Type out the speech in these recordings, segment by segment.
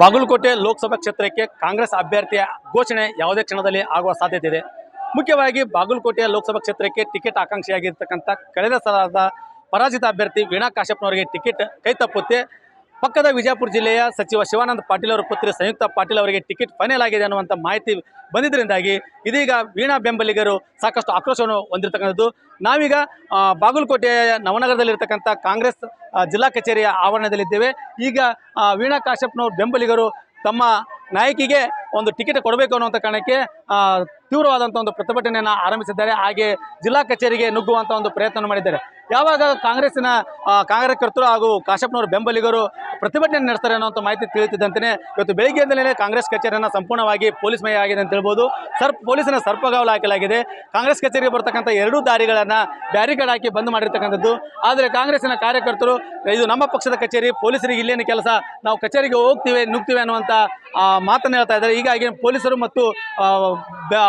ಬಾಗಲಕೋಟೆ ಲೋಕಸಭಾ ಕ್ಷೇತ್ರಕ್ಕೆ ಕಾಂಗ್ರೆಸ್ ಅಭ್ಯರ್ಥಿಯ ಘೋಷಣೆ ಯಾವುದೇ ಕ್ಷಣದಲ್ಲಿ ಆಗುವ ಸಾಧ್ಯತೆ ಇದೆ. ಮುಖ್ಯವಾಗಿ ಬಾಗಲಕೋಟೆಯ ಲೋಕಸಭಾ ಕ್ಷೇತ್ರಕ್ಕೆ ಟಿಕೆಟ್ ಆಕಾಂಕ್ಷಿಯಾಗಿರ್ತಕ್ಕಂಥ ಕಳೆದ ಸಲದ ಪರಾಜಿತ ಅಭ್ಯರ್ಥಿ ವೀಣಾ ಕಾಶ್ಯಪ್ನವರಿಗೆ ಟಿಕೆಟ್ ಕೈ ತಪ್ಪುತ್ತೆ. ಪಕ್ಕದ ವಿಜಯಪುರ ಜಿಲ್ಲೆಯ ಸಚಿವ ಶಿವಾನಂದ ಪಾಟೀಲ್ ಅವರ ಪುತ್ರಿ ಸಂಯುಕ್ತ ಪಾಟೀಲ್ ಅವರಿಗೆ ಟಿಕೆಟ್ ಫೈನಲ್ ಆಗಿದೆ ಅನ್ನುವಂಥ ಮಾಹಿತಿ ಬಂದಿದ್ದರಿಂದಾಗಿ ಇದೀಗ ವೀಣಾ ಬೆಂಬಲಿಗರು ಸಾಕಷ್ಟು ಆಕ್ರೋಶವನ್ನು ಹೊಂದಿರತಕ್ಕಂಥದ್ದು. ನಾವೀಗ ಬಾಗಲಕೋಟೆಯ ನವನಗರದಲ್ಲಿರ್ತಕ್ಕಂಥ ಕಾಂಗ್ರೆಸ್ ಜಿಲ್ಲಾ ಕಚೇರಿಯ ಆವರಣದಲ್ಲಿದ್ದೇವೆ. ಈಗ ವೀಣಾ ಕಾಶ್ಯಪ್ನವ್ರ ಬೆಂಬಲಿಗರು ತಮ್ಮ ನಾಯಕಿಗೆ ಒಂದು ಟಿಕೆಟ್ ಕೊಡಬೇಕು ಅನ್ನುವಂಥ ಕಾರಣಕ್ಕೆ ತೀವ್ರವಾದಂಥ ಒಂದು ಪ್ರತಿಭಟನೆಯನ್ನು ಆರಂಭಿಸಿದ್ದಾರೆ. ಹಾಗೆ ಜಿಲ್ಲಾ ಕಚೇರಿಗೆ ನುಗ್ಗುವಂಥ ಒಂದು ಪ್ರಯತ್ನ ಮಾಡಿದ್ದಾರೆ. ಯಾವಾಗ ಕಾಂಗ್ರೆಸ್ಸಿನ ಕಾರ್ಯಕರ್ತರು ಹಾಗೂ ಕಾಶಪ್ಪನವರು ಬೆಂಬಲಿಗರು ಪ್ರತಿಭಟನೆ ನಡೆಸ್ತಾರೆ ಅನ್ನೋಂಥ ಮಾಹಿತಿ ತಿಳಿಯುತ್ತಿದ್ದಂತೆಯೇ, ಇವತ್ತು ಬೆಳಿಗ್ಗೆಯಿಂದಲೇ ಕಾಂಗ್ರೆಸ್ ಕಚೇರಿಯನ್ನು ಸಂಪೂರ್ಣವಾಗಿ ಪೊಲೀಸ್ ಮಯ ಆಗಿದೆ ಅಂತ ಹೇಳ್ಬೋದು. ಸರ್ಪ್ ಪೊಲೀಸಿನ ಸರ್ಪಗಾವಲು ಹಾಕಲಾಗಿದೆ. ಕಾಂಗ್ರೆಸ್ ಕಚೇರಿಗೆ ಬರ್ತಕ್ಕಂಥ ಎರಡೂ ದಾರಿಗಳನ್ನು ಬ್ಯಾರಿಕೇಡ್ ಹಾಕಿ ಬಂದ್ ಮಾಡಿರ್ತಕ್ಕಂಥದ್ದು. ಆದರೆ ಕಾಂಗ್ರೆಸ್ಸಿನ ಕಾರ್ಯಕರ್ತರು, ಇದು ನಮ್ಮ ಪಕ್ಷದ ಕಚೇರಿ, ಪೊಲೀಸರಿಗೆ ಇಲ್ಲೇನು ಕೆಲಸ, ನಾವು ಕಚೇರಿಗೆ ಹೋಗ್ತೀವಿ, ನುಗ್ತೀವಿ ಅನ್ನುವಂಥ ಮಾತನ್ನು ಹೇಳ್ತಾ ಇದ್ದಾರೆ. ಹೀಗಾಗಿ ಪೊಲೀಸರು ಮತ್ತು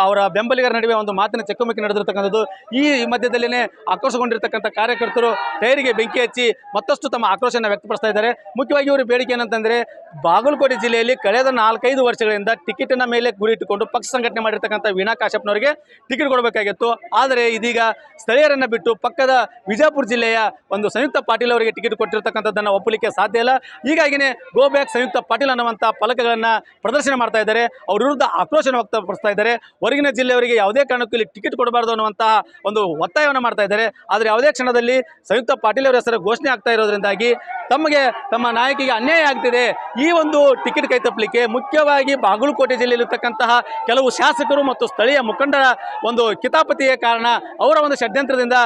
ಅವರ ಬೆಂಬಲಿಗರ ನಡುವೆ ಒಂದು ಮಾತಿನ ಚಕಮಕಿ ನಡೆದಿರ್ತಕ್ಕಂಥದ್ದು. ಈ ಮಧ್ಯದಲ್ಲೇ ಆಕ್ರೋಶಗೊಂಡಿರ್ತಕ್ಕಂಥ ಕಾರ್ಯಕರ್ತರು ಟೈರಿಗೆ ಬೆಂಕಿ ಹಚ್ಚಿ ಮತ್ತಷ್ಟು ತಮ್ಮ ಆಕ್ರೋಶವನ್ನು ವ್ಯಕ್ತಪಡಿಸ್ತಾ ಇದ್ದಾರೆ. ಮುಖ್ಯವಾಗಿ ಇವರು ಬೇಡಿಕೆ ಏನಂತಂದರೆ, ಬಾಗಲಕೋಟೆ ಜಿಲ್ಲೆಯಲ್ಲಿ ಕಳೆದ ನಾಲ್ಕೈದು ವರ್ಷಗಳಿಂದ ಟಿಕೆಟಿನ ಮೇಲೆ ಗುರಿ ಇಟ್ಟುಕೊಂಡು ಪಕ್ಷ ಸಂಘಟನೆ ಮಾಡಿರ್ತಕ್ಕಂಥ ವೀಣಾ ಕಾಶ್ಯಪ್ನವರಿಗೆ ಟಿಕೆಟ್ ಕೊಡಬೇಕಾಗಿತ್ತು. ಆದರೆ ಇದೀಗ ಸ್ಥಳೀಯರನ್ನು ಬಿಟ್ಟು ಪಕ್ಕದ ವಿಜಯಪುರ ಜಿಲ್ಲೆಯ ಒಂದು ಸಂಯುಕ್ತ ಪಾಟೀಲ್ ಅವರಿಗೆ ಟಿಕೆಟ್ ಕೊಟ್ಟಿರ್ತಕ್ಕಂಥದ್ದನ್ನು ಒಪ್ಪಲಿಕ್ಕೆ ಸಾಧ್ಯ ಇಲ್ಲ. ಹೀಗಾಗಿಯೇ ಗೋ ಬ್ಯಾಕ್ ಸಂಯುಕ್ತ ಪಾಟೀಲ್ ಅನ್ನುವಂಥ ಫಲಕಗಳನ್ನು ಪ್ರದರ್ಶನ ಮಾಡ್ತಾ ಇದ್ದಾರೆ. ಅವ್ರ ವಿರುದ್ಧ ಆಕ್ರೋಶನ ವ್ಯಕ್ತಪಡಿಸ್ತಾ ಇದ್ದಾರೆ. ಹೊರಗಿನ ಜಿಲ್ಲೆಯವರಿಗೆ ಯಾವುದೇ ಕಾರಣಕ್ಕೂ ಇಲ್ಲಿ ಟಿಕೆಟ್ ಕೊಡಬಾರ್ದು ಅನ್ನುವಂತಹ ಒಂದು ಒತ್ತಾಯವನ್ನು ಮಾಡ್ತಾ ಇದ್ದಾರೆ. ಆದರೆ ಯಾವುದೇ ಕ್ಷಣದಲ್ಲಿ ಸಂಯುಕ್ತ ಪಾಟೀಲ್ ಅವರ ಹೆಸರು ಘೋಷಣೆ ಆಗ್ತಾ ಇರೋದ್ರಿಂದಾಗಿ ತಮಗೆ ತಮ್ಮ ನಾಯಕಿಗೆ ಅನ್ಯಾಯ ಆಗ್ತಿದೆ. ಈ ಒಂದು ಟಿಕೆಟ್ ಕೈ ತಪ್ಪಲಿಕ್ಕೆ ಮುಖ್ಯವಾಗಿ ಬಾಗಲಕೋಟೆ ಜಿಲ್ಲೆಯಲ್ಲಿರ್ತಕ್ಕಂತಹ ಕೆಲವು ಶಾಸಕರು ಮತ್ತು ಸ್ಥಳೀಯ ಮುಖಂಡರ ಒಂದು ಕಿತಾಪತಿಯ ಕಾರಣ ಅವರ ಒಂದು ಷಡ್ಯಂತ್ರದಿಂದ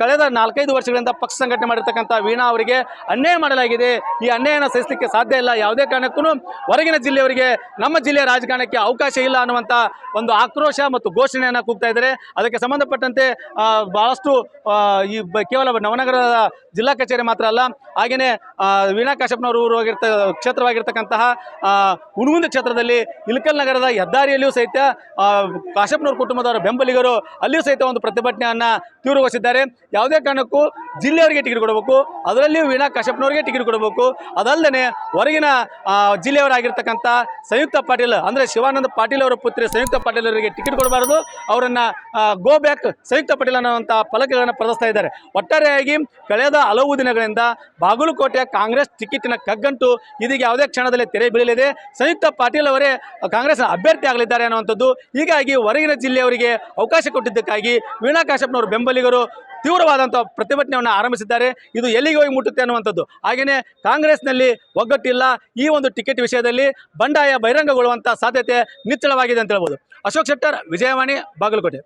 ಕಳೆದ ನಾಲ್ಕೈದು ವರ್ಷಗಳಿಂದ ಪಕ್ಷ ಸಂಘಟನೆ ಮಾಡಿರ್ತಕ್ಕಂಥ ವೀಣಾ ಅವರಿಗೆ ಅನ್ಯಾಯ ಮಾಡಲಾಗಿದೆ. ಈ ಅನ್ಯಾಯನ ಸಹಿಸಲಿಕ್ಕೆ ಸಾಧ್ಯ ಇಲ್ಲ. ಯಾವುದೇ ಕಾರಣಕ್ಕೂ ಹೊರಗಿನ ಜಿಲ್ಲೆಯವರಿಗೆ ನಮ್ಮ ಜಿಲ್ಲೆಯ ರಾಜಕಾರಣಕ್ಕೆ ಅವಕಾಶ ಇಲ್ಲ ಅನ್ನುವಂಥ ಒಂದು ಆಕ್ರೋಶ ಮತ್ತು ಘೋಷಣೆಯನ್ನು ಕೂಗ್ತಾ ಇದ್ದಾರೆ. ಅದಕ್ಕೆ ಸಂಬಂಧಪಟ್ಟಂತೆ ಬಹಳಷ್ಟು ಈ ಕೇವಲ ನವನಗರದ ಜಿಲ್ಲಾ ಕಚೇರಿ ಮಾತ್ರ ಅಲ್ಲ ಹಾಗೆಯೇ ವೀಣಾ ಊರು ಊರಾಗಿರ್ತ ಕ್ಷೇತ್ರವಾಗಿರ್ತಕ್ಕಂತಹ ಹುಣಗುಂದ ಕ್ಷೇತ್ರದಲ್ಲಿ ಇಲ್ಕಲ್ ನಗರದ ಹೆದ್ದಾರಿಯಲ್ಲಿಯೂ ಸಹಿತ ಕಾಶ್ಯಪ್ನವ್ರ ಕುಟುಂಬದವರ ಬೆಂಬಲಿಗರು ಅಲ್ಲಿಯೂ ಸಹಿತ ಒಂದು ಪ್ರತಿಭಟನೆಯನ್ನು ತೀವ್ರಗೊಳಿಸಿದ್ದಾರೆ. ಯಾವುದೇ ಕಾರಣಕ್ಕೂ ಜಿಲ್ಲೆಯವರಿಗೆ ಟಿಕೆಟ್ ಕೊಡಬೇಕು, ಅದರಲ್ಲಿಯೂ ವೀಣಾ ಕಾಶ್ಯಪ್ನವರಿಗೆ ಟಿಕೆಟ್ ಕೊಡಬೇಕು. ಅದಲ್ಲದೆ ಹೊರಗಿನ ಜಿಲ್ಲೆಯವರಾಗಿರ್ತಕ್ಕಂಥ ಸಂಯುಕ್ತ ಪಾಟೀಲ್ ಅಂದರೆ ಶಿವಾನಂದ ಪಾಟೀಲ್ ಅವರ ಪುತ್ರಿ ಸಂಯುಕ್ತ ಪಾಟೀಲ್ ಅವರಿಗೆ ಟಿಕೆಟ್ ಕೊಡಬಾರದು. ಅವರನ್ನು ಗೋ ಬ್ಯಾಕ್ ಸಂಯುಕ್ತ ಪಾಟೀಲ್ ಅನ್ನುವಂಥ ಫಲಕಗಳನ್ನು ಪ್ರದರ್ಶಿಸ್ತಾ ಇದ್ದಾರೆ. ಒಟ್ಟಾರೆಯಾಗಿ ಕಳೆದ ಹಲವು ದಿನಗಳಿಂದ ಬಾಗಲಕೋಟೆಯ ಕಾಂಗ್ರೆಸ್ ಟಿಕೆಟಿನ ಕಗ್ಗಂಟು ಇದೀಗ ಯಾವುದೇ ಕ್ಷಣದಲ್ಲಿ ತೆರೆ ಬೀಳಲಿದೆ. ಸಂಯುಕ್ತ ಪಾಟೀಲ್ ಅವರೇ ಕಾಂಗ್ರೆಸ್ ಅಭ್ಯರ್ಥಿ ಆಗಲಿದ್ದಾರೆ ಅನ್ನುವಂಥದ್ದು. ಹೀಗಾಗಿ ಹೊರಗಿನ ಜಿಲ್ಲೆಯವರಿಗೆ ಅವಕಾಶ ಕೊಟ್ಟಿದ್ದಕ್ಕಾಗಿ ವೀಣಾ ಕಾಶ್ಯಪ್ನವರು ಬೆಂಬಲಿಗರು ತೀವ್ರವಾದಂಥ ಪ್ರತಿಭಟನೆಯನ್ನು ಆರಂಭಿಸಿದ್ದಾರೆ. ಇದು ಎಲ್ಲಿಗೆ ಹೋಗಿ ಮುಟ್ಟುತ್ತೆ ಅನ್ನುವಂಥದ್ದು. ಹಾಗೆಯೇ ಕಾಂಗ್ರೆಸ್ನಲ್ಲಿ ಒಗ್ಗಟ್ಟಿಲ್ಲ ಈ ಒಂದು ಟಿಕೆಟ್ ವಿಷಯದಲ್ಲಿ ಬಂಡಾಯ ಬಹಿರಂಗಗೊಳ್ಳುವಂಥ ಸಾಧ್ಯತೆ ನಿಚ್ಚಳವಾಗಿದೆ ಅಂತ ಹೇಳ್ಬೋದು. ಅಶೋಕ್ ಶೆಟ್ಟರ್, ವಿಜಯವಾಣಿ, ಬಾಗಲಕೋಟೆ.